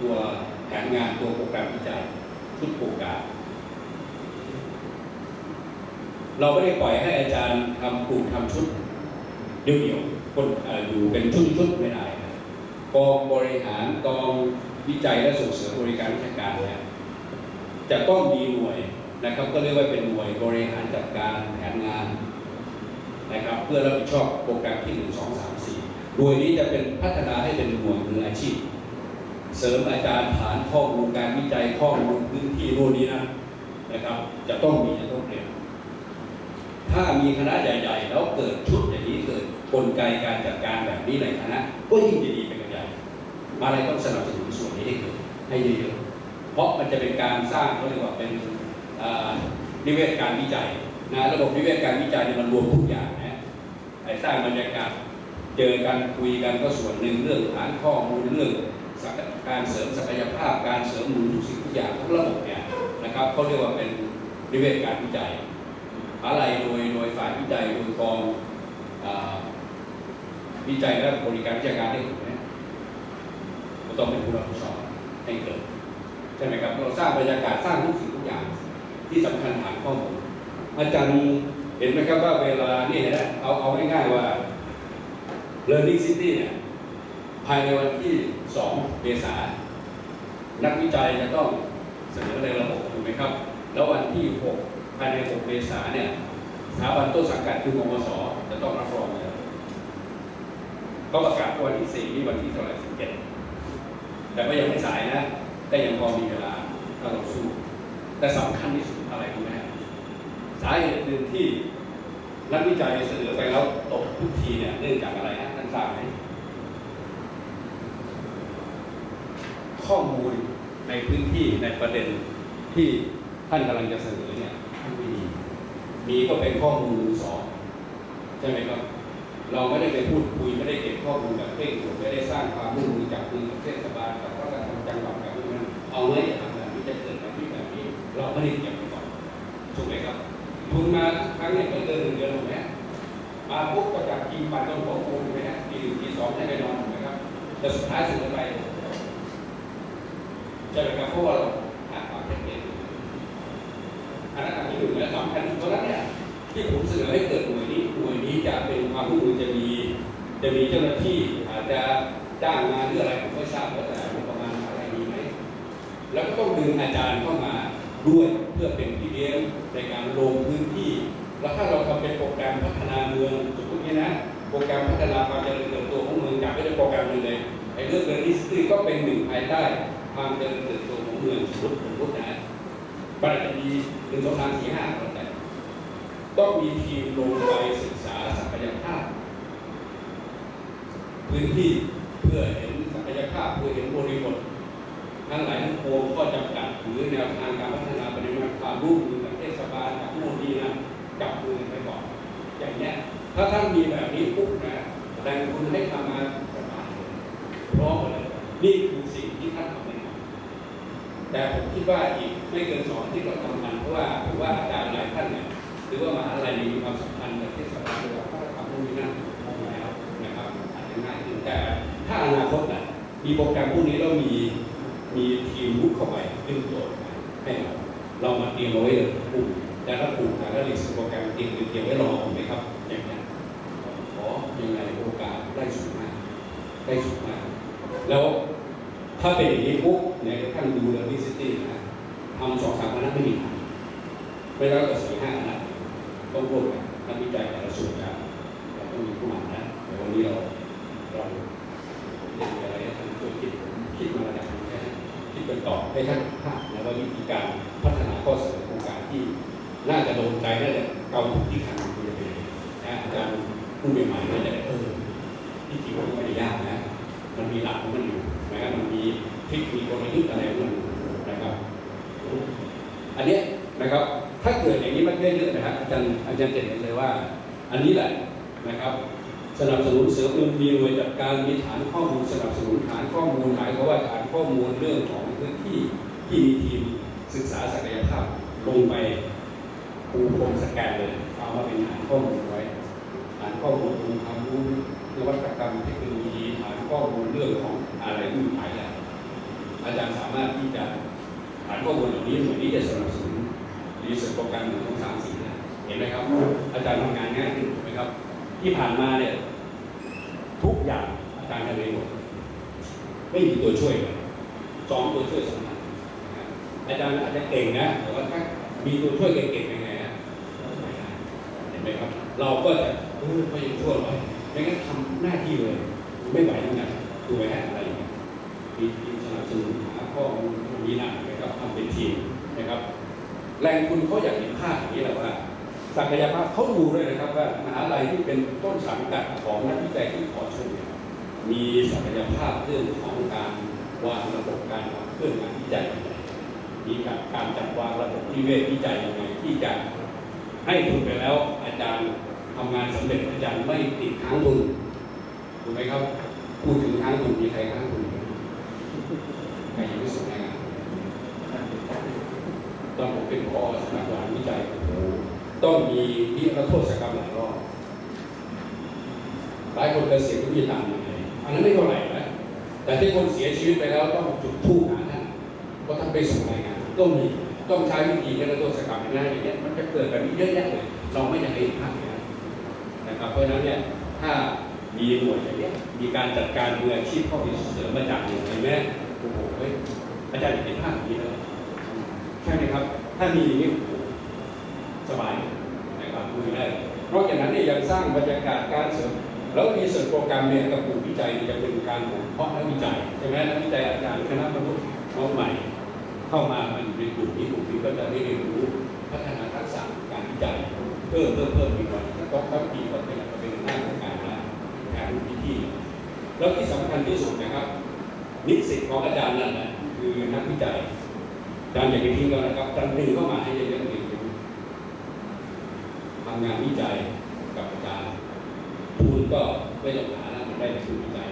ตัวแผนงานตัวโปรแกรมวิจัยชุดโครงการ เราไม่ได้ปล่อยให้อาจารย์ทำกลุ่มทำชุดเดี่ยวๆคนออยู่เป็นชุดๆไม่ได้กองบริหารกองวิจัยและส่งเสริมบริการวิชาการเนี่ยจะต้องมีหน่วยนะครับ ก็เรียกว่าเป็นหน่วยบริหารจัดการแผนงานนะครับ เพื่อรับผิดชอบโปรแกรมที่ 1 2 3 4โดยนี้จะเป็นพัฒนาให้เป็นหน่วยมืออาชีพ เสริมอาจารย์ฐานข้อมูลการวิจัยข้อมูลพื้นที่โน่นนี้นะนะครับ จะต้องมีจะต้องเรียนถ้ามีคณะใหญ่ ๆ แล้วเกิดชุดอย่างนี้เกิดกลไกการจัดการแบบนี้ในคณะก็ยิ่งจะดีเป็นกันใหญ่มาอะไรต้องสนับสนุนส่วนนี้ให้เกิดให้เยอะๆเพราะมันจะเป็นการสร้างเขาเรียกว่าเป็นนิเวศการวิจัยนะระบบนิเวศการวิจัยเนี่ยมันรวมทุกอย่างนะไอ้สร้างบรรยากาศเจอกันคุยกันก็ส่วนหนึ่งเรื่องฐานข้อมูลเรื่อง การเสริมศักยภาพ การเสริมหนุนทุกสิ่งทุกอย่างทุกระบบเนี่ยนะครับเขาเรียกว่าเป็นนิเวศการวิจัย อะไรโดยโดยฝ่ายวิจัยโดยกองวิจัยและบริการวิชาการได้ถูกไหมก็ต้องเป็นผู้รับผิดชอบให้เกิดใช่ไหมครับเราสร้างบรรยากาศสร้างทุกสิ่งทุกอย่างที่สำคัญฐานข้อมูลอาจารย์เห็นไหมครับว่าเวลานี่เห็นไหมเอาเอาง่ายๆว่า Learning City เนี่ยายในวันที่ 2 เมษายนนักวิจัยจะต้องเสนอในระบบถูกไหมครับ แล้ววันที่ 6 ภายใน 6 เมษายนเนี่ยสถาบันต้นสังกัดคือกมสจะต้องรับรองเลยก็ประกาศวันที่ 4 นี่วันที่เท่าไหร่17 แต่ก็ยังไม่สายนะ แต่ยังพอมีเวลาถ้าเราสู้ แต่สำคัญที่สุดอะไรรู้ไหมสาเหตุหนึ่งที่นักวิจัยเสนอไปแล้วตกทุกทีเนี่ยเนื่องจากอะไรฮะท่านทราบไหม ข้อมูลในพื้นที่ในประเด็นที่ท่านกำลังจะเสนอเนี่ยท่านไม่มีมีก็เป็นข้อมูลมือสองใช่ไหมครับ เราไม่ได้ไปพูดคุยไม่ได้เก็บข้อมูลแบบเร่งด่วนไม่ได้สร้างความร่วมมือจากมือกับเทศบาลกับรัฐจังหวัดแบบนี้นเอาไว้จะทำแบบนี้จะเกิดแบบนี้แบบนี้ เราไม่ได้เก็บไปก่อนถูกไหมครับทุนมาครั้งเนี่ยไม่เกินหนึ่งเดือนถูกไหมมาปุ๊บก็จากกินปันต้นของคูถูกไหมฮะปีหนึ่งปีสองให้ไปนอนถูกไหมครับแต่สุดท้ายสุดไป ใช่ไหมครับเพราะว่าเราหาความชัดเจนอันนั้นอันที่หนึ่งและสำคัญที่สุดเพราะนั้นเนี่ยที่ผมเสนอให้เกิดหน่วยนี้หน่วยนี้จะเป็นความร่วมมือจะมีจะมีเจ้าหน้าที่อาจจะจ้างงานหรืออะไรผมไม่ทราบว่าแต่งบประมาณอะไรมีไหมแล้วก็ต้องดึงอาจารย์เข้ามาด้วยเพื่อเป็นพี่เลี้ยงในการลงพื้นที่ แล้วถ้าเราทำเป็นโปรแกรมพัฒนาเมืองสมมตินี้นะโปรแกรมพัฒนาความเจริญเติบโตของเมืองจากไม่ได้โปรแกรมหนึ่งเลยไอ้เรื่องเรื่องนี้ก็เป็นหนึ่งภายใต้ ความเจริญเติบโตของเมืองสมมติสมมตินะบัตรดีหนึ่งสองสามสี่ห้าก็แต่ต้องมีทีมลงไปศึกษาศักยภาพ พื้นที่เพื่อเห็นศักยภาพเพื่อเห็นบริบททั้งหลายทั้งปวงข้อจำกัดหรือแนวทางการพัฒนาปริมาณความร่วมมือกับเทศบาลกับผู้ดีนะจับมือไปก่อนอย่างเนี้ยถ้าท่านมีแบบนี้ปุ๊บนะแรงคุณให้ทำงานสบายเพร้อมเลยนี่คือสิ่งที่ท่านทำไม่ได้ แต่ผมคิดว่าอีกไม่เกินสองอาที่เราทำมันเพราะว่าผมว่าอาจารย์หลายท่านเนี่ยหรือว่ามหาลัยมีความสัมพันธ์กับเทศบาลหรือว่าทำพวกนี้นะมองแล้วนะครับอาจจะง่ายขึ้นแต่ถ้าอนาคตน่ะมีโปรแกรมพวกนี้แล้วมีมีทีมลุกเข้าไปดึงโจทย์มาให้เราเรามาเตรียมเอาไว้เลยกลุ่มแต่ถ้ากลุ่มแต่ละลิสต์โปรแกรมเตรียมเตรียมไว้รอผมไหมครับอย่างนี้นขอยังไงโอกาสได้สูงมากได้สูงมากแล้ว ถ้าเป็นอย่างนี้ปุ๊บเนี่ยท่านดูเรื่องวิสิตี้นะทำสองสามคณะไม่มีทางไม่แล้ก็สี่ห้านะต้องร่วมกันนักวิจัยแต่ละส่วนกันเราต้องมีผู้นำนะแต่วันนี้เราเราเรียนอะไรให้ท่านช่วยคิดผมคิดมาระดับนึงนะคิดเป็นต่อให้ท่านภาพแล้วว่าวิธีการพัฒนาข้อเสนอโครงการที่น่าจะโดนใจน่าจะเกาถูกที่ขันคุณจะเป็นยังไงนะอาจารย์ผู้ใหม่ๆน่าจะได้เออที่จริงมันไม่ได้ยากนะ มันมีหลักของมันอยู่ นะมันมีทริคมีกลยุทธ์อะไรของมันอยู่นะครับ อันนี้นะครับ ถ้าเกิดอย่างนี้มันได้เยอะนะครับอาจารย์อาจารย์เจ็ดเห็นเลยว่า อันนี้แหละนะครับ สนับสนุนเสริมมีหน่วยจัดการมีฐานข้อมูลสนับสนุนฐานข้อมูลหมายความว่าฐานข้อมูลเรื่องของพื้นที่ที่มีทีมศึกษาศักยภาพลงไปปูพรมสแกนเลยเอามาเป็นฐานข้อมูลไว้ฐานข้อมูลองค์ความรู้นวัตกรรมเทคโนโลยีฐานข้อมูลเรื่องของ อะไรที่มีหลายแหล่งอาอาจารย์สามารถที่จะฐานข้อมูลเหล่านี้หน่วยนี้จะสนับสนุนรีเสิร์ชโปรแกรมหนึ่งสองสามสี่ห้าเห็นไหมครับ อาจารย์ทำงานง่ายขึ้นถูกไหมครับ ที่ผ่านมาเนี่ยทุกอย่างอาจารย์ทำเองหมดไม่มีตัวช่วยเลยสองตัวช่วยสำคัญอาจารย์อาจจะเก่งนะแต่ว่าถ้ามีตัวช่วยเก่งๆยังไงฮะเห็นไหมครับ เราก็จะเออไปยังช่วยหน่อยไม่งั้นทำหน้าที่เลย ไม่ไหวทั้งนั้นถูกไหมฮะ ข้อมูลมีหน้านะครับทำเป็นทีมนะครับแรงคุณเขาอยากเห็นภาพอย่างนี้แหละว่าศักยภาพเขาดูด้วยนะครับว่ามหาลัยที่เป็นต้นสังกัดของนักวิจัยที่ขอชมเนี่ยมีศักยภาพเรื่องของการวางระบบการขับเคลื่อนงานวิจัยมีการการจัดวางระบบนิเวศวิจัยยังไงที่จะให้ทุนไปแล้ว อาจารย์ทำงานสำเร็จอาจารย์ไม่ติดค้างทุนถูกไหมครับพูดถึงค้างทุนมีใครค้างทุนไหมใครยังไม่ส่งรายงาน ตอนผมเป็นพอสำนักงานวิจัยต้องมีนิรโทษกรรมหลายรอบหลายคนเกษียณก็มีตามมาเลยอันนั้นไม่เท่าไหร่นะแต่ที่คนเสียชีวิตไปแล้วต้องจุดธูปหาท่านก็ท่านไปส่งรายงานก็มีต้องใช้วิธีนิรโทษกรรมนะอย่างเงี้ยมันจะเกิดแบบนี้เยอะแยะเลยเราไม่อยากให้ภาพอย่างนั้นะครับเพราะฉะนั้นเนี่ยถ้ามีหน่วยอย่างเงี้ยมีการจัดการมืออาชีพเข้าไปเสริมาจากอย่างไรแม่โอ้โหอาจารย์อยากเห็นภาพอย่างนี้เลย ใช่ไหมครับ ถ้ามีอย่างนี้สบายนะครับคุยได้นอกจากนั้นเนี่ยยังสร้างบรรยากาศการเสริมแล้วมีเสริมโปรแกรมเนี่ยกับกลุ่มวิจัยจะเป็นการเพาะนักวิจัยใช่ไหมนักวิจัยอาจารย์คณะมนุษย์น้องใหม่ เข้ามามันอยู่ในกลุ่มนี้กลุ่มนี้ก็จะได้เรียนรู้พัฒนาทักษะการวิจัยเพิ่มเพิ่มเพิ่มอีกหน่อยถ้าต้องทั้งปีก็เป็นเป็นหน้าของการงานงานพิธีแล้วที่สำคัญที่สุดนะครับ นิสิตของอาจารย์นั่นแหละคือนักวิจัย อาจารย์อย่าไปทิ้งกันนะครับอาจารย์ดึงเข้ามาให้เยอะๆเลยทำงานวิจัยกับอาจารย์ทุนก็ไม่ต้องหาแล้วมันได้ทุนวิจัย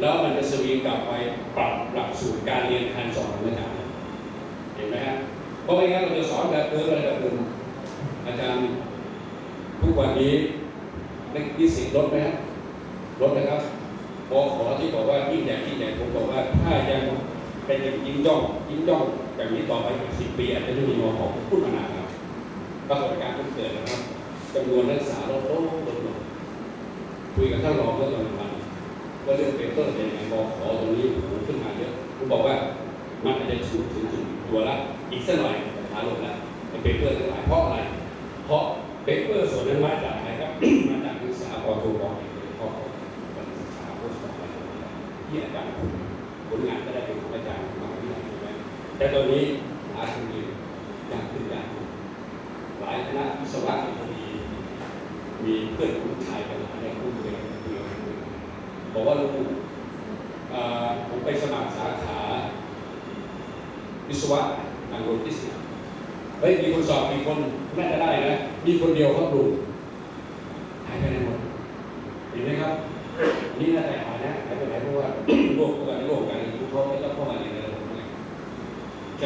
แล้วมันจะสวีกลับไปปรับหลักสูตรการเรียนการสอนของอาจารย์เห็นไหมฮะเพราะไม่งั้นเราจะสอนแบบเดิมอะไรแบบเดิมอาจารย์ทุกวันนี้นักนิสิตลดไหมฮะลดนะครับพอขอที่บอกว่ายิ่งใหญ่ยิ่งใหญ่ผมบอกว่าถ้ายั เป็นอย่างยิ่งย่องยิ่งย่องแบบนี้ต่อไปอีกสิบปีอาจจะไม่มีมอของพูดมานานแล้วปรากฏการณ์ที่เกิดนะครับจำนวนนักศึกษาลดลงลดลงคุยกับท่านรองเมื่อตอนวันว่าเรื่องเปเปอร์เป็นยังไงบอขอตรงนี้โอ้ขึ้นมาเยอะผมบอกว่ามันอาจจะถึงถึงจุดตัวละอีกสักหน่อยขาลงแล้วไอ้เปเปอร์ทั้งหลายเพราะอะไร เพราะเปเปอร์ส่วนนั้นมาจากอะไรครับมาจากนักศึกษาปอโทปอเอกเลยข้อของนักศึกษาโพสต์ที่อาจารย์ผลงานก็ไแต่ตอนนี้หาทุนเรียนยากขึ้นยากขึ้นหลายคณะวิศวะก็มีมีเพื่อนผู้ชายกันหลายคู่เคยคุยกันบอกว่าลูกผมไปสมัครสาขาวิศวะทางโลจิสติกส์เฮ้ยมีคนสอบมีคนน่าจะได้นะ มีคนเดียวเขาดูหายไปไหนหมดเห็นไหมครับ นี่น่าจะหายนะหายไปไหนเพราะว่าโลกกันโลก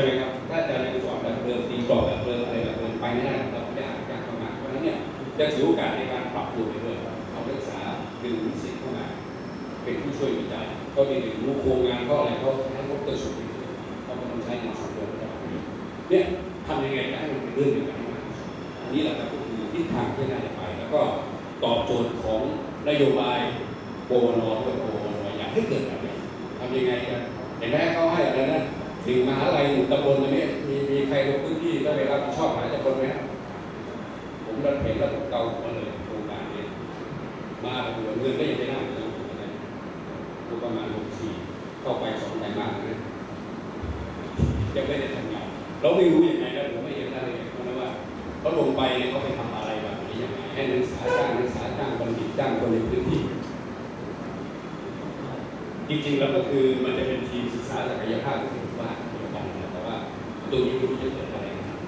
ช่ไหมครับถ้าอาจารย์ยังสอนแบบเดิมตีกรอบแบบเดิมอะไรแบบเดิมไปไม่ได้เราไม่ได้อ่านการทำงานเพราะฉะนั้นเนี่ยจะถือโอกาสในการปรับตัวไปด้วยเอานักศึกษาดึงนิสิตเข้ามา เป็นผู้ช่วยวิจัยก็มีถึงรู้โครงงานเขาอะไรเขาให้เขาเกิดสุดเขาไม่ต้องใช้งานส่วนตัวได้เนี่ยทำยังไงจะให้มันเป็นเรื่องเดียวกันให้มากที่สุดอันนี้แหละครับก็คือทิศทางที่น่าจะไป แล้วก็ตอบโจทย์ของนโยบายโปรนอด้วยโปรนออยากให้เกิดแบบนี้ทำยังไงกัน นะถึงมหาลัยหนึ่งตำบลอันนี้มีมีใครลงพื้นที่ได้ไปรับผิดชอบหาตำบลไหมครับผมรับเห็นแล้วผมเกาหัวเลยโครงการนี้มาดูเงินก็ยังไม่ได้เลยดูประมาณหกสี่เข้าไปสองไตรมาสนะยังไม่ได้ทำงานเราไม่รู้ยังไงนะผมไม่เห็นอะไรเลยเพราะว่าเขาลงไปเนี่ยเขาไปทำอะไรแบบนี้ยังไงให้นักศึกษาจ้างนักศึกษาจ้างบัณฑิตจ้างคนในพื้นที่จริงๆแล้วก็คือมันจะเป็นทีมศึกษาศักยภาพ ตรงนี้ไม่รู้จะเกิดอะไรขึ้น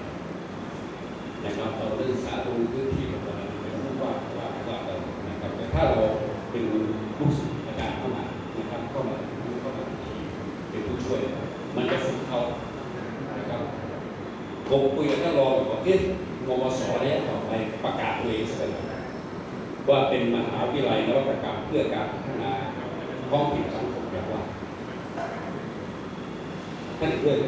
นะครับเราได้ศึกษารงพื้นที่ของเราเป็นผู้ว่าว่าว่าเรานะครับแต่ถ้าเราเป็นลูกศิษย์อาจารย์เข้ามานะครับเข้ามาเข้ามาเป็นทีมเป็นผู้ช่วย มันจะฝึกเขานะครับผมคุยกับท่านรองบอกเอ๊ะมวสเนี่ยต่อไปประกาศตัวเองสักหน่อยว่าเป็นมหาวิทยาลัยนวัตกรรมเพื่อการพัฒนา ท้องถิ่นสังคมแบบว่า ท่านเห็นด้วยไหม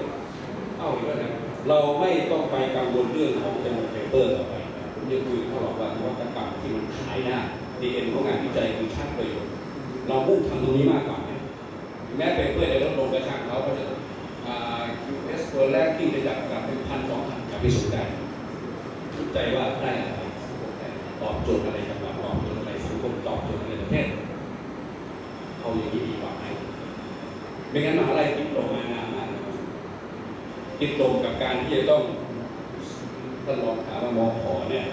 เอ้าเห็นด้วยนะเรา ไม่ต้องไปกังวลเรื่องของจำนวนเปเปอร์ต่อไปผมจะคุยกับเขาหรอกว่านวัตกรรมที่มันขายได้ดีเอ็นของงานวิจัยคือชาติประโยชน์เรามุ่งทำตรงนี้มากกว่าแม้เปเปอร์จะลดลงกระช่างเขาก็จะอ่า US ตัวแรกที่จะจัดกับเป็นพันสองพันอย่าไปสนใจสนใจว่าได้อะไรตอบโจทย์อะไรจังหวัดตอบโจทย์อะไรสังคมตอบโจทย์อะไรประเทศเอาอย่างนี้ดีกว่าไหมไม่งั้นมหาลัยคิดตรงมานานมากนะครับ คิดตรงกับการที่จะต้องท่านรองถามว่ามอขอเนี่ย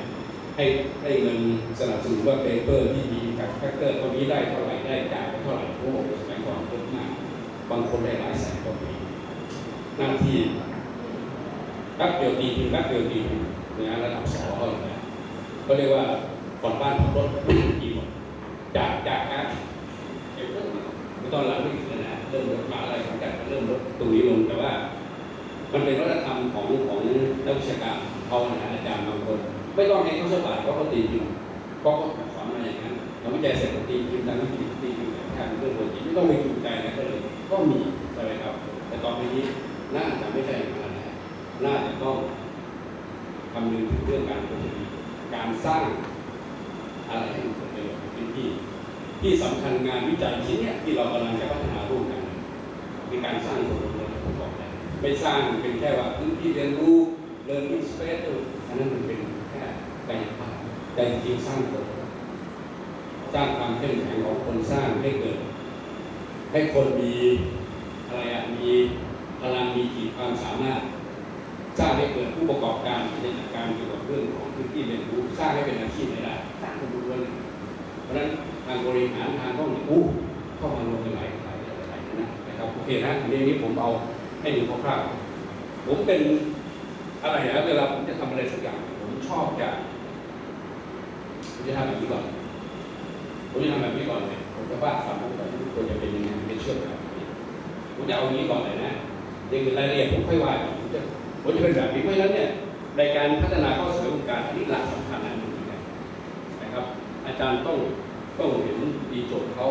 ให้ให้เงินสนับสนุนว่าเปเปอร์ที่ดีกับแฟกเตอร์เท่านี้ได้เท่าไหร่ได้จ่ายเท่าไหร่โอ้โหสมัยก่อนเยอะมากบางคนได้หลายแสนกว่าปีหน้าที่แป๊บเดียวตีพิมพ์แป๊บเดียวตีนะระดับสองเขาเลยก็เรียกว่าก่อนบ้านขับรถกี่หมดจากจากการเก็บเรื่องไม่ตอนหลังไม่ถึงนะเริ่มลดมาอะไรของจากเริ่มลดตรงนี้ลงแต่ว่า มันเป็นวัฒนธรรมของของนักวิชาการเขานะอาจารย์บางคน ไม่ต้องให้เขาฉลาดเพราะเขาตีพิมพ์เพราะเขาสอนมาอย่างนั้นเราวิจัยเสร็จตีพิมพ์ทางวิธีตีพิมพ์ทางเรื่องปกติไม่ต้องไปจูงใจนะก็เลยก็มีใช่ไหมครับ แต่ตอนนี้น่าจะไม่ใช่อย่างนั้นนะน่าจะต้องคำนึงถึงเรื่องการปฏิตการสร้างอะไรให้มันเกิดประโยชน์ในพื้นที่ที่สำคัญงานวิจัยชิ้นเนี้ยที่เรากำลังจะพัฒนาร่วมกันในการสร้างตัวตน ไม่สร้างเป็นแค่ว่าพื้นที่เรียนรู้ learning space อันนั้นมันเป็นแค่กายภาพแต่จริงๆสร้างตัวตนสร้างความเข้มแข็งของคนสร้างให้เกิด ให้คนมีอะไรอะมีพลังมีขีดความสามารถสร้างให้เกิดผู้ประกอบการในจัดการเกี่ยวกับเรื่องของพื้นที่เรียนรู้สร้างให้เป็นอาชีพได้สร้างคนรู้เลยเพราะฉะนั้นทางบริหารทางต้องอู้เข้ามาลงในหลายหลายหลายนะนะครับโอเคนะอันนี้ผมเอา ให้ดูคร่าวๆผมเป็นอะไรนะเวลาผมจะทำอะไรสักอย่าง ผมชอบจะผมจะทำแบบนี้ก่อนผมจะทำแบบนี้ก่อนเลยผมจะวาดฝันว่าแบบนี้ควรจะเป็นยังไงเป็นเชื่อมแบบนี้ผมจะเอาอย่างนี้ก่อนเลยนะยังรายละเอียดผมค่อยวาดผมจะผมจะเป็นแบบนี้เพราะฉะนั้นเนี่ยในการพัฒนาข้อเสนอองค์การอันนี้หลักสำคัญอันหนึ่งนะนะครับ อาจารย์ต้องต้องเห็นดีโจทย์เขา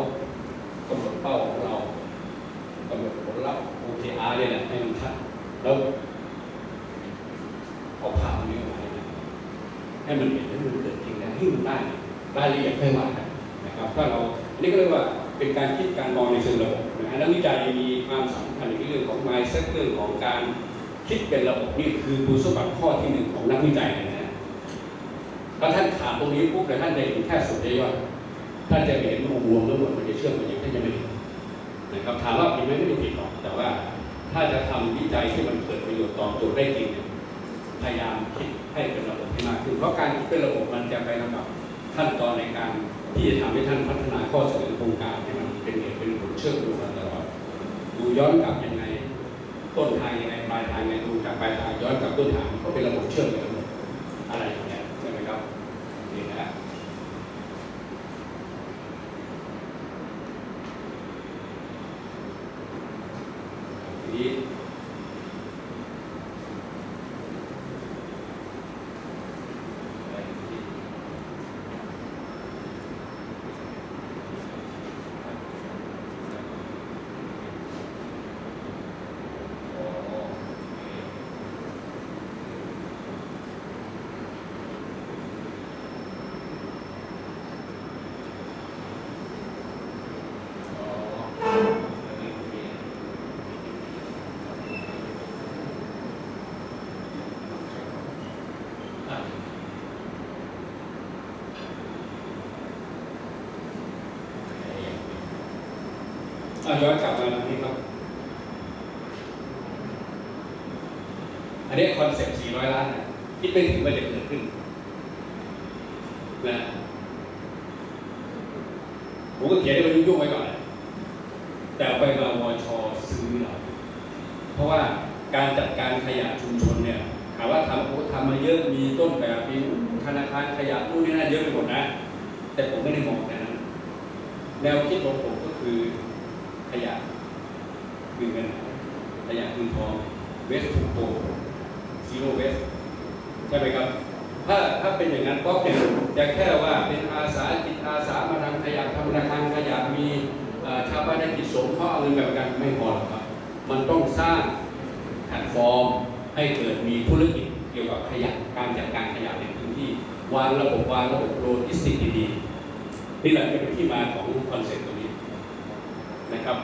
กำหนดเป้าของเรา กำหนดผลลัพธ์ OKR เนี่ยแหละให้มันชัดแล้วเอาภาพตรงนี้ออกมาให้ให้มันเห็นให้มันเกิดจริงนะให้มันได้รายละเอียดค่อยว่ากนนะครับถ้าเราอันนี้ก็เรียกว่าเป็นการคิดการมองในเชิงระบบนะฮะนักวิจัยมีความสำคัญในเรื่องของ mindset เรื่องของการคิดเป็นระบบนี่คือคุณสมบัติข้อที่หนึ่งของนักวิจัยเลยนะถ้าท่านขาดตรงนี้ปุ๊บเลยท่านจะเห็นแค่สุดย่อยท่านจะเห็นองค์รวมทั้งหมดมันจะเชื่อมกันอย่างท่านจะไม่เห็น นะครับถามว่าผิดไหมไม่ได้ผิดหรอก แต่ว่าถ้าจะทำวิจัยที่มันเกิดประโยชน์ต่อบโจทย์ได้จริงเนี่ยพยายามคิดให้เป็นระบบให้มากขึ้นเพราะการคิดเป็นระบบมันจะไปลำดับขั้นตอนในการที่จะทำให้ท่านพัฒนาข้อเสนอโครงการให้มันเป็นเหตุเป็นผลเชื่อมโยงกันตลอดดูย้อนกลับยังไงต้นทางยังไงปลายทางยังไงดูจากปลายทางย้อนกลับต้นทางก็เป็นระบบเชื่อมกันอะไรอย่างเงี้ยใช่ไหมครับ นี่นะทีนี้อ๋อโอเค อ๋ออันนี้โอเคอะ อะย้อนกลับมาตรงนี้ครับ อันนี้คอนเซ็ปต์ 400 ล้านนะคิดไปถึงว่าจะเกิดขึ้นนะผมก็เขียนให้มันยุ่งๆไว้ก่อน แต่เอาไปมาวชซื้อเราเพราะว่าการจัดการขยะชุมชนเนี่ยถามว่าทำโอ้ทำมาเยอะมีต้นแบบมีธนาคารขยะนู่นนี่นั่นเยอะไปหมดนะ แต่ผมไม่ได้มองแค่นั้น แนวคิดของผมก็คือขยะคือเงินขยะคือทองเวสถูกโกซีโร่เวสใช่ไหมครับ ถ้าถ้าเป็นอย่างนั้นก็เป็นจะแค่ว่าเป็นอาสาจิตอาสามาทำขยะทำธนาคารขยะมีเอ่อชาวบ้านได้กิจ สงเคราะห์เอาเงินแบบประกันไม่พอหรอกครับ มันต้องสร้างแพลตฟอร์มให้เกิดมีธุรกิจเกี่ยวกับขยะการจัดการขยะในพื้นที่วางระบบวางระบบโลจิสติกส์ดีๆนี่แหละเป็นที่มาของคอนเซ็ปต์ตรงนี้นะครับ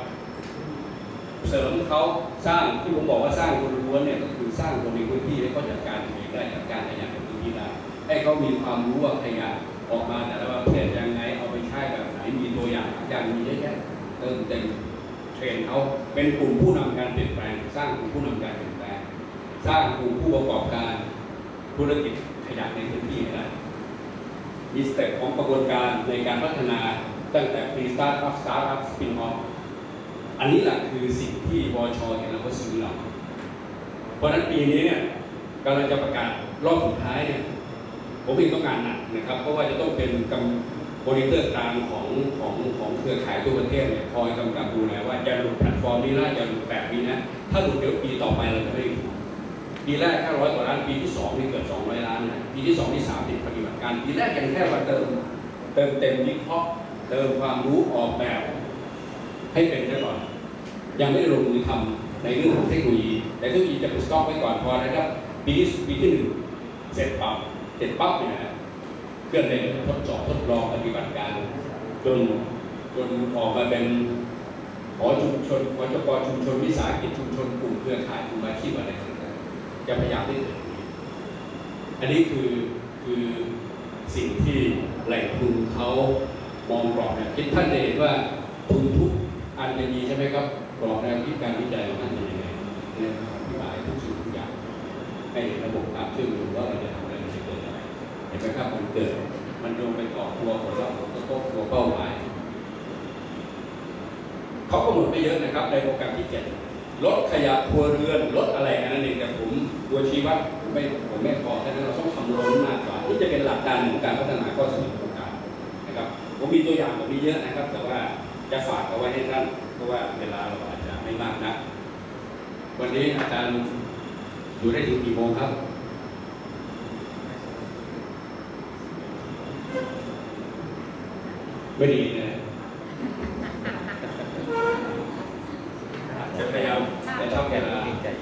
เสริมเขาสร้างที่ผมบอกว่าสร้างคนล้วนเนี่ยก็คือสร้างคนในพื้นที่ให้เขาจัดการเองได้จัดการขยะในพื้นที่ได้ให้เขามีความรู้ว่าขยะออกมาแต่ละประเภทยังไงเอาไปใช้แบบไหนมีตัวอย่างอย่างมีเยอะแยะ เติมเต็มเทรนเขาเป็นกลุ่มผู้นำการเปลี่ยนแปลง สร้างกลุ่มผู้นำการเปลี่ยนแปลง สร้างกลุ่มผู้ประกอบการธุรกิจขยะในพื้นที่ได้มีสเต็ปของกระบวนการในการพัฒนาตั้งแต่ pre start up start up spin off อันนี้แหละคือสิ่งที่บชเห็นแล้วก็ซื้อเราเพราะฉะนั้นปีนี้เนี่ยกำลังจะประกาศรอบสุดท้ายเนี่ยผมเองต้องงานหนักนะครับ เพราะว่าจะต้องเป็นกำ บริเตอร์กลางของของของเครือข่ายทั่วประเทศเนี่ยคอยกำกับดูแลว่าจะหลุดแพลตฟอร์มนี้นะจะหลุดแบบนี้นะ ถ้าหลุดเดี๋ยวปีต่อไปเราจะไม่ได้ถูปีแรกแค่ร้อยกว่าล้านปีที่สองนี่เกิดสองร้อยล้านนะปีที่สองที่สามติดปฏิบัติการปีแรกยังแค่ว่าเติมเติมเต็มวิเคราะห์เติมความรู้ออกแบบ ให้เป็นได้ก่อน ยังไม่ได้ลงมือทำในเรื่องของเทคโนโลยีแต่เทคโนโลยีจะเป็นสต็อกไว้ก่อนพอนะครับปีปีที่หนึ่งเสร็จปั๊บเสร็จปั๊บเนี่ย เครื่องเลยทดสอบทดลองปฏิบัติการ จนจนออกมาเป็นหอชุมชนหอจกชุมชนวิสาหกิจชุมชนกลุ่มเครือข่ายกลุ่มอาชีพอะไรต่างๆจะพยายามได้เกิดอันนี้คือคือสิ่งที่แหล่งทุนเขามองกรอบเนี่ยคิดท่านเห็นว่าทุนทุกอันจะมีใช่ไหมครับกรอบแนวคิดการวิจัยของท่านเป็นยังไงเนี่ยอธิบายทุกสิ่งทุกอย่างให้ระบบการเชื่อมโยงว่า ห็นไหมครับมันเกิด มันโยงไปต่อตัวผลลัพธ์ผลกระทบตัวเป้าหมายเขากำหนดไม่เยอะนะครับในโปรแกรมที่เจ็ดลดขยะครัวเรือน ลดอะไรกันนั่นเองแต่ผมตัวชี้วัดผมไม่ผมไม่พอแค่นั้นเราต้องทำล้นมากกว่านี่จะเป็นหลักการของการพัฒนาข้อเสนอโครงการนะครับผมมีตัวอย่างผมมีเยอะนะครับ แต่ว่าจะฝากเอาไว้ให้ท่านเพราะว่าเวลาเราอาจจะไม่มากนะวันนี้อาจารย์อยู่ได้ถึงกี่โมงครับ ไม่ดีนะจะพยายามจะชอบเวลาอะ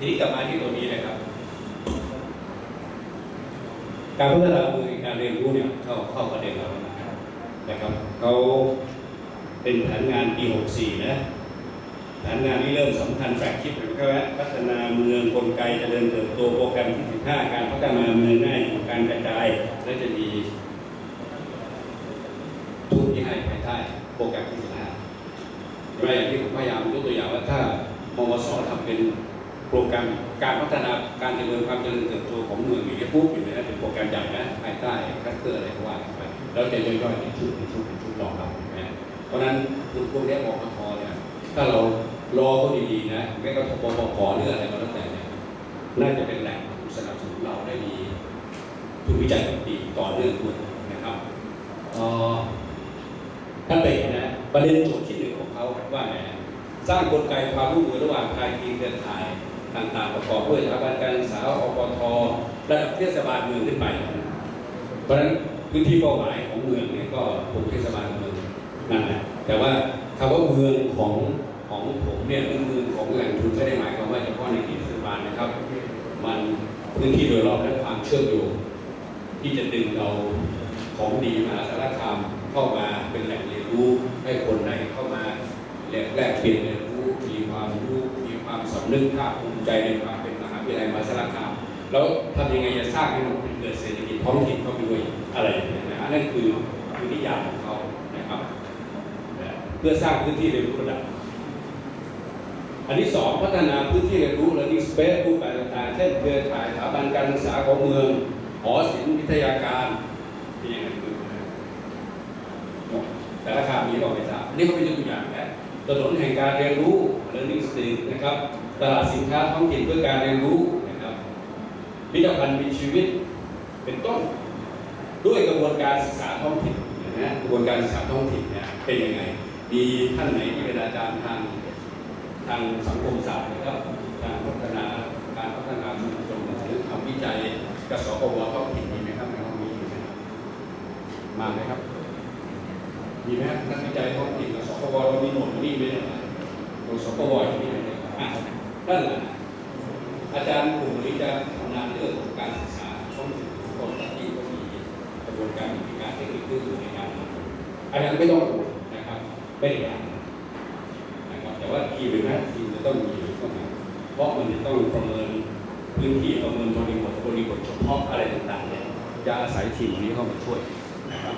ทีนี้กลับมาที่ตัวนี้เลยครับ การพัฒนามือการเรียนรู้เนี่ยเข้าเข้าประเด็นเราแล้วนะครับนะครับเขาเป็นแผนงานปี64 นะแผนงานนี้เริ่มสำคัญแฟกชิปนะครับว่าพัฒนาเมืองกลไกเจริญเติบโตโปรแกรมที่ 15 การพัฒนาเมืองง่ายของการกระจายและจะมีทุนที่ให้ภายใต้โปรแกรมที่ 15ไม่อย่างที่ผมพยายามยกตัวอย่างว่าถ้ามวสทำเป็น โปรแกรมการพัฒนาการเจริญความเจริญเติบโตของเมืองอย่างนี้ปุ๊บอยู่ในนั้นเป็นโปรแกรมใหญ่นะภายใต้คัสเตอร์อะไรก็ว่ากันไปแล้วจะย่อยๆเป็นชุดเป็นชุดเป็นชุดรองรับนะเพราะฉะนั้นพวกนี้มกทเนี่ยถ้าเรารอเขาดีๆนะแม้กระทั่งปปขหรืออะไรก็แล้วแต่เนี่ยน่าจะเป็นแหล่งสนับสนุนเราได้มีทุนวิจัยปีต่อเนื่องด้วยนะครับอ่อท่านไปเห็นนะประเด็นโจทย์ที่หนึ่งของเขาว่าไงสร้างกลไกความร่วมมือระหว่างภาคีเครือข่าย ต่างๆประกอบด้วยสถาบันการศึกษาอปทระดับเทศบาลเมืองขึ้นไป เพราะฉะนั้นพื้นที่เป้าหมายของเมืองเนี่ยก็กลุ่มเทศบาลเมืองนั่นแหละแต่ว่าคำว่าเมืองของของผมเนี่ยเมืองของแหล่งทุนไม่ได้หมายความว่าเฉพาะในเขตเทศบาลนะครับ มันพื้นที่โดยรอบและความเชื่อมโยงที่จะดึงเอาของดีมาสารคามเข้ามาเป็นแหล่งเรียนรู้ให้คนในเข้ามาแลกแลกเปลี่ยนเรียนรู้มีความรู้มีความสำนึกภาคภู มิใจในความเป็นมหาวิทยาลัยมาสารคามแล้วทำยังไงจะสร้างให้มันเกิดเศรษฐกิจท้องถิ่นเข้าไปด้วยอะไรอย่างเงี้ยนะอันนั่นคือคือนิยามของเขานะครับเพื่อสร้างพื้นที่เรียนรู้ระดับ อันที่สองพัฒนาพื้นที่เรียนรู้ learning space รูปแบบต่างๆเช่นเครือข่ายสถาบันการศึกษาของเมืองหอศิลป์วิทยาการเป็นยังไงคือแต่ละคำนี้เราไม่ทราบนี่ก็เป็นตัวอย่างนะถนนแห่งการเรียนรู้ learning street นะครับ ตลาดสินค้าท้องถิ่นเพื่อการเรียนรู้นะครับพิพิธภัณฑ์มีชีวิตเป็นต้นด้วยกระบวนการศึกษาท้องถิ่นนะฮะกระบวนการศึกษาท้องถิ่นเนี่ยเป็นยังไง มีท่านไหนที่เป็นอาจารย์ทางทางสังคมศาสตร์นะครับการพัฒนาการพัฒนาชุมชนหรือทำวิจัยกสปวท้องถิ่นมีไหมครับในห้องนี้มีไหมครับมาไหมครับมีไหมครับนักวิจัยท้องถิ่นกับสปวเรามีหน่วยนี่ไหมเนี่ยหน่วยสปวที่นี่ไหมอ่ะนั่นหละอาจารย์กลุ่มนี้จะทำงานเรื่องของการศึกษาท้องถิ่นคนที่ก็มีกระบวนการวิธีการเทคนิคเครื่องมือในการอันนั้นไม่ต้องห่วนะครับไม่ได้ยากนะครับแต่ว่าทีมน้าทีมจะต้องมีเข้ามาเพราะมันจะต้องประเมินพื้นที่ประเมินบริบทบริบทเฉพาะอะไรต่างๆเนี่ยจะอาศัยทีมนี้เข้ามาช่วยนะครับ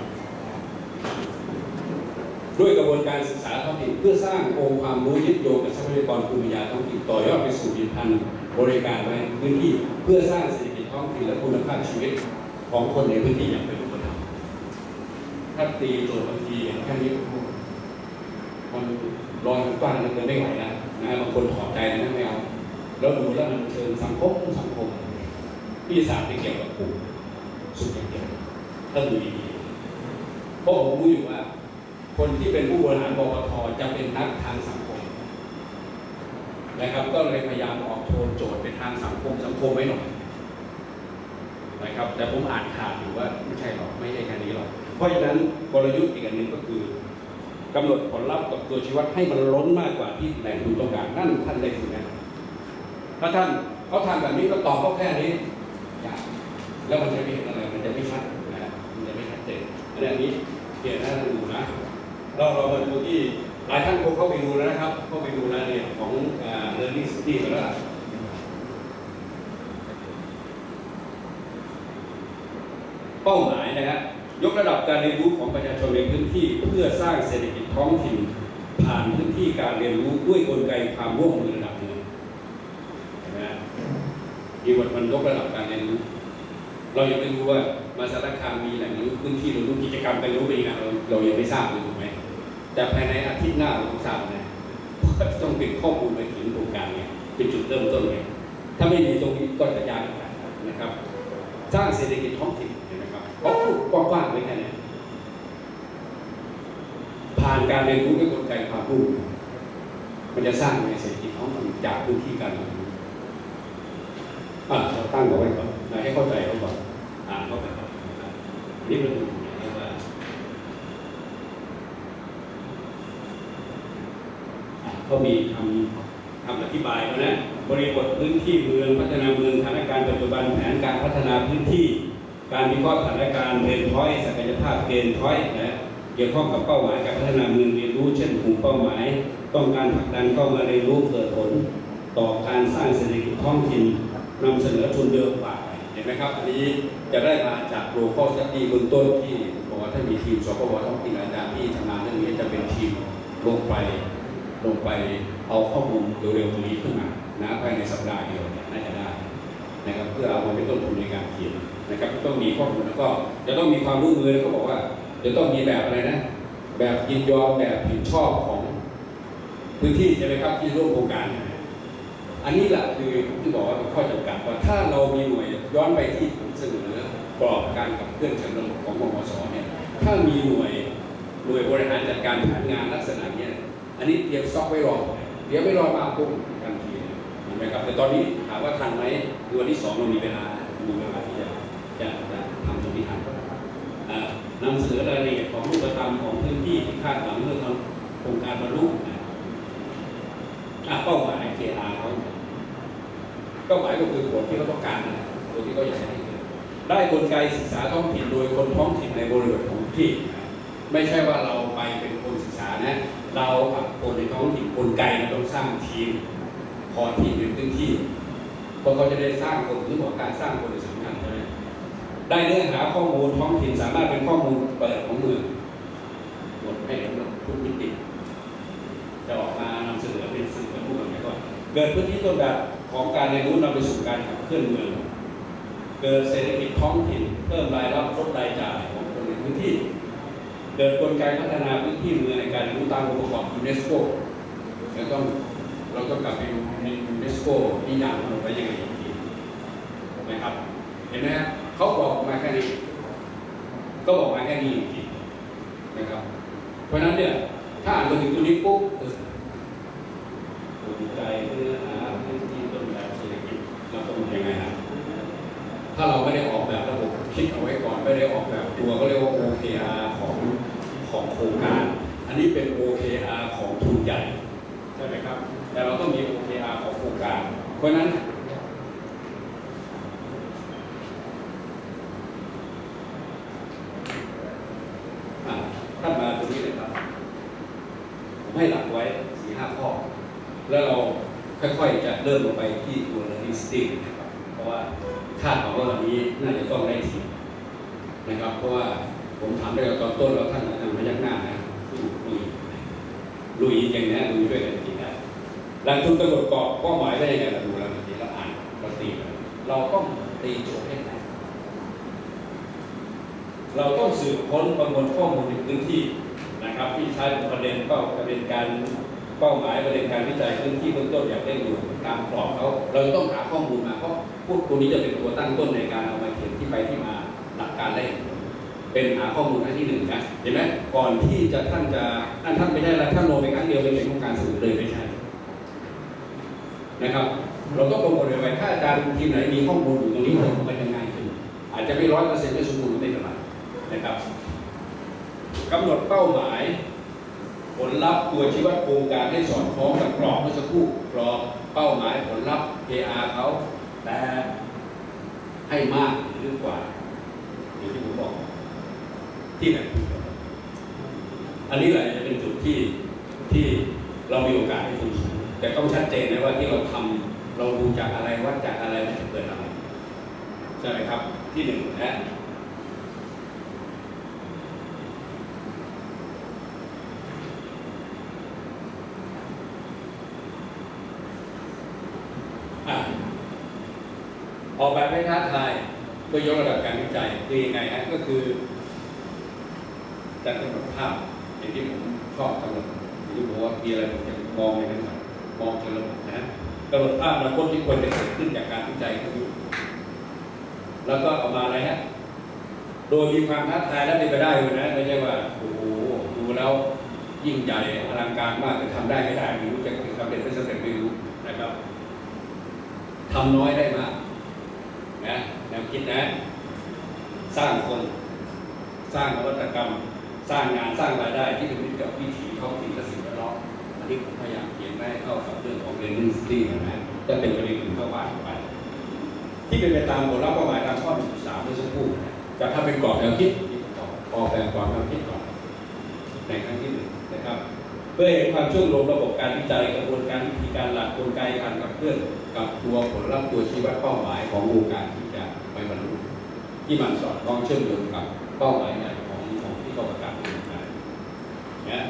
ด้วยกระบวนการศึกษาท้องถิ่นเพื่อสร้างองค์ความรู้ยึดโยงกับทรัพยากรภูมิปัญญาท้องถิ่นต่อยอดไปสู่ผลิตภัณฑ์บริการในพื้นที่เพื่อสร้างเศรษฐกิจท้องถิ่นและคุณภาพชีวิตของคนในพื้นที่อย่างเป็นรูปธรรมถ้าตีโจทย์บางทีแค่นี้มันลอยกว้างเหลยเกินไม่ไหวนะนะบางคนถอดใจนะไม่เอาแล้วดูแล้วมันเชิงสังคมสังคมวิทยาศาสตร์ที่เกี่ยวกับกลุ่มสุดอย่างเดียวถ้าดูดีๆเพราะผมรู้อยู่ว่า คนที่เป็นผู้บริหารบกทจะเป็นนักทางสังคมนะครับก็เลยพยายามออกโทนโจทย์เป็นทางสังคมสังคมไว้หน่อยนะครับแต่ผมอ่านข่าวอยู่ว่าไม่ใช่หรอกไม่ใช่แค่นี้หรอกเพราะฉะนั้นกลยุทธ์อีกอันหนึ่งก็คือกำหนดผลลัพธ์กับตัวชีวัดให้มันล้นมากกว่าที่แหล่งทุนต้องการนั่นท่านได้ถึงนะถ้าท่านเขาทำแบบนี้ก็ตอบเขาแค่นี้ยากแล้วมันจะไม่เห็นอะไรมันจะไม่ชัดนะมันจะไม่ชัดเจนอันนี้เปลี่ยนหน้าดูนะ เราเรามาดูที่หลายท่านคงเข้าไปดูแล้วนะครับเข้าไปดูรายละเอียดของอ่า learning city มาแล้วล่ะเป้าหมายนะครับยกระดับการเรียนรู้ของประชาชนในพื้นที่เพื่อสร้างเศรษฐกิจท้องถิ่น ผ่านพื้นที่การเรียนรู้ด้วยกลไกความร่วมมือระดับหนึ่งนไหมฮะมีบทมันยกระดับการเรียนรู้ เรายังไม่รู้ว่ามาสารคามมีแหล่งรู้พื้นที่เรียนรู้กิจกรรมการรู้เป็นยังไงเราเรายังไม่ทราบเลย แต่ภายในอาทิตย์หน้าเราต้องทราบนะเพราะต้องเป็นข้อมูลไปถึงโครงการเนี่ยเป็นจุดเริ่มต้นไงถ้าไม่มีตรงนี้ก็จะยากนะครับ สร้างเศรษฐกิจท้องถิ่นเห็นไหมครับเขาพูดกว้างๆไว้แค่นี้ผ่านการเรียนรู้ด้วยกลไกความรู้มันจะสร้างในเศรษฐกิจท้องถิ่นจากพื้นที่การเรียนรู้อะเราตั้งเอาไว้ก่อนให้เข้าใจเขาก่อนอ่านเข้าไปก่อนนะครับนี่มันดูนะครับว่า อะเขามีคำคำอธิบายแล้วนะ บริบทพื้นที่เมืองพัฒนาเมืองสถานการณ์ปัจจุบันแผนการพัฒนาพื้นที่ การวิเคราะห์สถานการณ์เรนพอยศักยภาพเกณฑ์พอยนะเกี่ยวข้องกับเป้าหมายการพัฒนาเมืองเรียนรู้เช่นกลุ่มเป้าหมาย ต้องการผลักดันเข้ามาเรียนรู้เกิดผล ต่อการสร้างเศรษฐกิจท้องถิ่นนำเสนอทุนเดิมฝ่ายเห็นไหมครับอันนี้จะได้มาจากโลคอลสตี้เบื้องต้นที่บอกว่าถ้ามีทีมสปวท้องถิ่นอาจารย์ที่ทำงานเรื่องนี้จะเป็นทีมลงไป ลงไปเอาข้อมูลเร็วๆตรงนี้ขึ้นมานะภายในสัปดาห์เดียวเนี่ยน่าจะได้นะครับเพื่อเอามาเป็นต้นทุนในการเขียนนะครับต้องมีข้อมูลแล้วก็จะต้องมีความร่วมมือแล้วก็บอกว่าจะต้องมีแบบอะไรนะ แบบยินยอมแบบเห็นชอบของพื้นที่ใช่ไหมครับที่ร่วมโครงการ อันนี้แหละคือที่บอกว่าเป็นข้อจำกัดว่าถ้าเรามีหน่วยย้อนไปที่ผมเสนอกรอบการกับเคลื่อนเชิงระบบของมมสเนี่ยถ้ามีหน่วยหน่วยบริหารจัดการแผนงานลักษณะเนี้ย อันนี้เตรียมสต็อกไว้รอเดี๋ยวไม่รอมาปุ๊บทันทีเห็นไหมครับ แต่ตอนนี้ถามว่าทันไหมคือวันที่สองเรามีเวลามีเวลาที่จะจะจะทำตรงนี้ทันนำเสนอรายละเอียดของรูปธรรมของพื้นที่ที่คาดหวังเพื่อทำโครงการบรรลุนะอะเป้าหมาย KR เขาเป้าหมายก็คือผลที่เขาต้องการผลที่เขาอยากให้เกิดได้กลไกศึกษาท้องถิ่นโดยคนท้องถิ่นในบริบทของที่ ไม่ใช่ว่าเราไปเป็นคนศึกษานะ เรากับคนในท้องถิ่นกลไกเราต้องสร้างทีมพอที่เป็นพื้นที่เพราะเขาจะได้สร้างคนที่บอกการสร้างคนในสำคัญใช่ไหมได้เนื้อหาข้อมูลท้องถิ่นสามารถเป็นข้อมูลเปิดของเมืองหมดให้ทุกมิติจะออกมานำเสนอเป็นสื่อผู้กำกับก่อนเกิดพื้นที่ต้นแบบของการเรียนรู้นำไปสู่การขับเคลื่อนเมืองเกิดเศรษฐกิจท้องถิ่นเพิ่มรายรับลดรายจ่ายของคนในพื้นที่ เกิดกลไกพัฒนาพื้นที่เมืองในการเรียนรู้ตามองค์ประกอบยูเนสโกเราต้องเราต้องกลับไปดูในยูเนสโกที่อย่างมันไว้ยังไงอีกทีนะครับ เห็นไหมฮะเขาบอกมาแค่นี้ ก็บอกมาแค่นี้จริงๆนะครับ เพราะฉะนั้นเนี่ยถ้าอ่านมาถึงตรงนี้ปุ๊บเออสนใจเนื้อหาพื้นที่ต้นแบบเศรษฐกิจเราต้องทำยังไงฮะถ้าเราไม่ได้ออกแบบระบบคิดเอาไว้ก่อนไม่ได้ออกแบบตัวก็เรียกว่า OKR ของ ของโครงการ อันนี้เป็น OKR ของทุนใหญ่ใช่ไหมครับ แต่เราต้องมี OKR ของโครงการ เพราะนั้นท่านมาตรงนี้เลยครับ ผมให้หลักไว้สี่ห้าข้อ แล้วเราค่อยๆจะเริ่มลงไปที่ตัว learning style นะครับ เพราะว่าคาดหวังว่าวันนี้น่าจะต้องได้ทีนะครับ เพราะว่าผมถามไปตอนต้นแล้วท่านะลุยลุยอย่างนี้ลุยด้วยกันจริงได้ หลังทุนกำหนดกรอบเป้าหมายได้ยังไงเราดูแล้วเมื่อกี้เราอ่านเราตีเราต้องตีโจทย์ให้ได้เราต้องสืบค้นประมวลข้อมูลในพื้นที่นะครับ ที่ใช้เป็นประเด็นเป้าประเด็นการเป้าหมายประเด็นการวิจัยพื้นที่เบื้องต้นอย่างเร่งด่วนตามกรอบเขาเราจะต้องหาข้อมูลมาเพราะพวกตัวนี้จะเป็นตัวตั้งต้นในการเอามาเขียนที่ไปที่มาหลักการแรกเป็นหาข้อมูลอันที่หนึ่งนะเห็นไหมก่อนที่จะท่านจะท่านท่านไม่ได้แล้วท่านลงไปครั้งเดียวเป็นเรื่องของการสนอเลยไม่ใช่ นะครับ เราต้องประมวลไว้ถ้าอาจารย์ทีมไหนมีข้อมูลอยู่ตรงนี้ผมมันจะง่ายขึ้นอาจจะไม่ร้อยเปอร์เซ็นต์ไม่สมบูรณ์ไม่เป็นไรนะครับกำหนดเป้าหมาย ผลลัพธ์ตัวชี้วัดโครงการให้สอดคล้องกับกรอบเมื่อสักครู่กรอบเป้าหมายผลลัพธ์ PR เขาแต่ให้มากหรือกว่าอย่างที่ผมบอกที่ไหนอันนี้แหละจะเป็นจุดที่ที่เรามีโอกาสให้ทุนสูง แต่ต้องชัดเจนนะว่าที่เราทำเราดูจากอะไรวัดจากอะไรมันจะเกิดอะไรใช่ไหมครับที่หนึ่งนะอะออกแบบให้ท้าทายเพื่อยกระดับการวิจัยคือยังไงฮะก็คือการกำหนดภาพอย่างที่ผมชอบกำหนดอย่างที่บอกว่ามีอะไรผมจะมองในนั้นก่อน มองเชิงระบบนะกำหนดภาพอนาคตที่ควรจะเกิดขึ้นจากการวิจัยคือแล้วก็เอามาอะไรฮะโดยมีความท้าทายและเป็นไปได้เลยนะไม่ใช่ว่าโอ้โหดูแล้วยิ่งใหญ่อลังการมากแต่ทำได้ไม่ได้ไม่รู้จะทำเป็นไม่สำเร็จไม่รู้นะครับทำน้อยได้มากนะแนวคิดนะ สร้างคน สร้างนวัตกรรม สร้างงานสร้างรายได้ที่เป็นมิตรกับวิถีท้องถิ่นและสิ่งแวดล้อมอันนี้ผมพยายาม ไว้ให้เข้ากับเรื่องของเรนนิสตี้นะจะเป็นประเด็นหนึ่งข้าว่าไป ที่เป็นไปตามผลลัพธ์เป้าหมายตามข้อ13เมื่อสักครู่จะทำเป็นกรอบแนวคิดก่อออกแบบกรอบแนวคิดก่อนในครั้งที่หนึ่งนะครับ เพื่อเห็นความเชื่อมโยงระบบการวิจัยกระบวนการวิธีการหลักกลไกการกับเคลื่อนกับตัวผลลัพธ์ตัวชี้วัดเป้าหมายของวงการที่จะไปบรรลุที่มันสอดคล้องเชื่อมโยงกับเป้าหมายใหญ่ของของที่เขาประกาศในวการ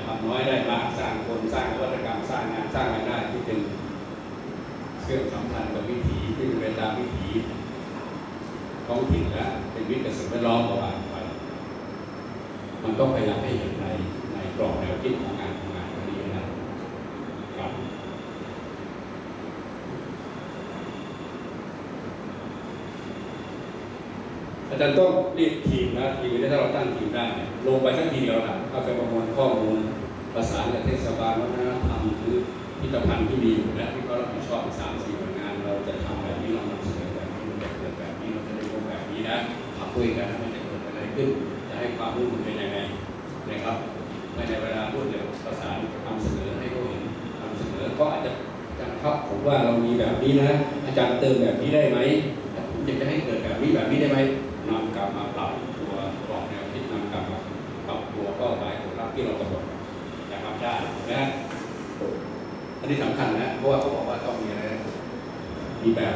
ทำน้อยได้มากสร้างคนสร้างวัฒกรรมสร้างงานสร้างรายได้ที่เป็นเครื่องสำคัญกับวิถีที่เป็นตามวิถีท้องถิ่นและเป็นวิถีสิ่งแวดล้อมประมาณไปมันต้องพยายามให้เห็นในในกรอบแนวคิดของงานของงานนี้นะครับ อาจารย์ต้องรีบทีมนะทีมนี้ถ้าเราตั้งทีมได้ ลงไปสักทีเดียวนะเอาไปประมวลข้อมูลประสานกับเทศบาลวัฒนธรรมหรือพิพิธภัณฑ์ที่มีอยู่และที่เขารับผิดชอบสามสี่หน่วยงาน เราจะทำแบบนี้เรานำเสนอแบบนี้มันจะเกิดแบบนี้เราจะได้รู้แบบนี้นะขับคุยกันนะมันจะเกิดอะไรขึ้น จะให้ความร่วมมือเป็นยังไงนะครับไม่ในเวลารวดเร็วประสานทำเสนอให้เขาเห็นทำเสนอก็อาจจะอาจารย์ครับผมว่าเรามีแบบนี้นะ อาจารย์เติมแบบนี้ได้ไหมผมอยากจะให้เกิดแบบนี้แบบนี้ได้ไหม มาปรับตัวกรอบแนวคิดนำกลับมาปรับตัวเป้าหมายผลลัพธ์ที่เรากำหนดนะครับได้นะอันนี้สำคัญนะเพราะว่าเขาบอกว่าต้องมีอะไรนะมีแบบ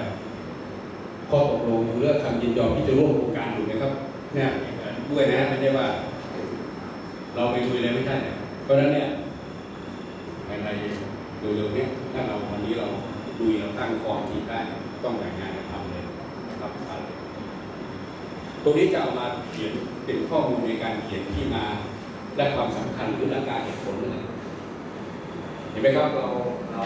ข้อตกลงหรือคำยินยอมที่จะร่วมโครงการอยู่นะครับเนี่ยด้วยนะไม่ใช่ว่า เราไปคุยอะไรไม่ใช่เนี่ยเพราะฉะนั้นเนี่ยภายในเร็วๆเนี่ยถ้าเราวันนี้เราดูเราตั้งกองทีมได้ต้องแบ่งงานกันทำเลยนะครับต รงนี้จะเอามาเขียนเป็นข้อมูลในการเขียนที่มา และความสำคัญหรือหลักการเหตุผลนั่นเองเห็นไหมครับเราเรา